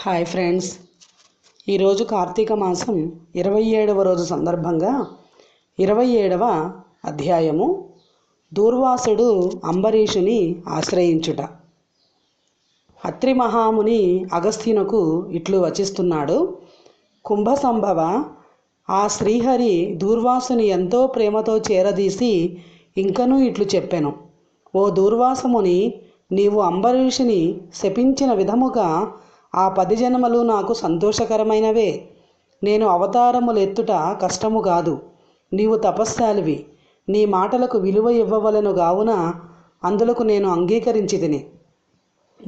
Hi friends. ఈరోజు కార్తీక మాసం ఇరవై ఏడవ రోజు సందర్భంగా ఇరవై ఏడవ అధ్యాయము దూర్వాసుడు అంబరీషుని ఆశ్రయించుట. అత్రి మహాముని అగస్త్యునకు ఇట్లు వచిస్తున్నాడు కుంభసంభవ ఆ శ్రీహరి దూర్వాసుని ఎంతో ప్రేమతో చేరదీసి ఇంకనూ ఇట్లు చెప్పాను. ఓ దూర్వాసముని నీవు అంబరీషుని శపించిన విధముగా ఆ పది జన్మలు నాకు సంతోషకరమైనవే. నేను అవతారములెత్తుట కష్టము కాదు. నీవు తపస్శాలివి. నీ మాటలకు విలువ ఇవ్వవలను గావున అందులకు నేను అంగీకరించి తిని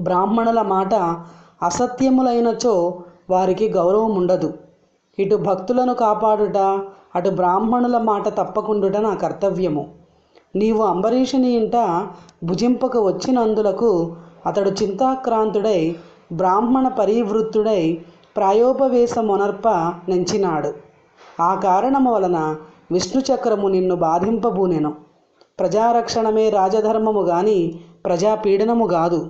బ్రాహ్మణుల మాట అసత్యములైనచో వారికి గౌరవం ఉండదు ఇటు భక్తులను కాపాడుట అటు బ్రాహ్మణుల మాట తప్పకుండుట నా కర్తవ్యము. నీవు అంబరీషుని ఇంట భుజింపక వచ్చినందులకు అతడు చింతాక్రాంతుడై బ్రాహ్మణ పరివృత్తుడై ప్రాయోపవేశమునర్ప నెంచినాడు. ఆ కారణము వలన విష్ణుచక్రము నిన్ను బాధింపబూనెను. ప్రజారక్షణమే రాజధర్మము గాని ప్రజాపీడనము కాదు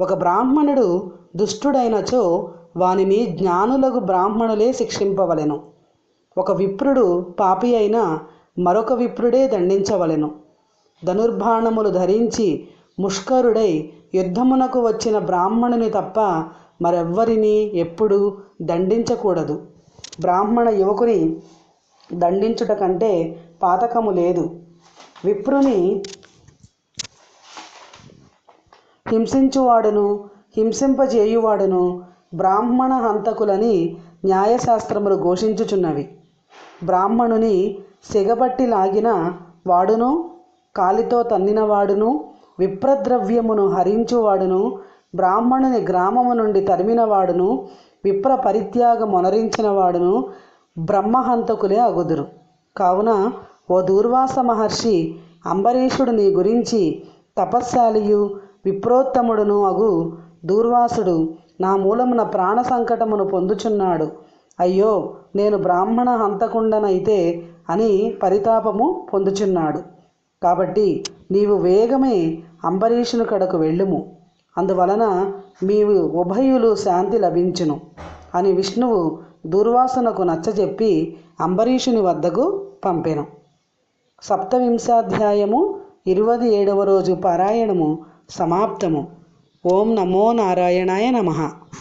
ఒక బ్రాహ్మణుడు దుష్టుడైనచో వానిని జ్ఞానులకు బ్రాహ్మణులే శిక్షింపవలెను. ఒక విప్రుడు పాపి అయినా మరొక విప్రుడే దండించవలెను. ధనుర్బాణములు ధరించి ముష్కరుడై యుద్ధమునకు వచ్చిన బ్రాహ్మణుని తప్ప మరెవ్వరిని ఎప్పుడు దండించకూడదు. బ్రాహ్మణ యువకుని దండించుట కంటే పాతకము లేదు. విప్రుని హింసించువాడును హింసింపజేయువాడును బ్రాహ్మణ హంతకులని న్యాయశాస్త్రములు ఘోషించుచున్నవి. బ్రాహ్మణుని సిగబట్టి లాగిన వాడును కాలితో తన్నినవాడును విప్రద్రవ్యమును హరించువాడును బ్రాహ్మణుని గ్రామము నుండి తరిమినవాడును విప్ర పరిత్యాగమొనరించిన వాడును బ్రహ్మహంతకులే అగుదురు. కావున ఓ దూర్వాస మహర్షి అంబరీషుడు నీ గురించి తపస్శాలియు విప్రోత్తముడును అగు దూర్వాసుడు నా మూలమున ప్రాణ సంకటమును పొందుచున్నాడు. అయ్యో నేను బ్రాహ్మణ హంతకుండనైతే అని పరితాపము పొందుచున్నాడు. కాబట్టి నీవు వేగమే అంబరీషుని కడకు వెళ్ళుము. అందువలన మీవు ఉభయులు శాంతి లభించును అని విష్ణువు దుర్వాసనకు నచ్చజెప్పి అంబరీషుని వద్దకు పంపెను. సప్తవింశాధ్యాయము ఇరవై ఏడవ రోజు పారాయణము సమాప్తము. ఓం నమో నారాయణాయ నమః.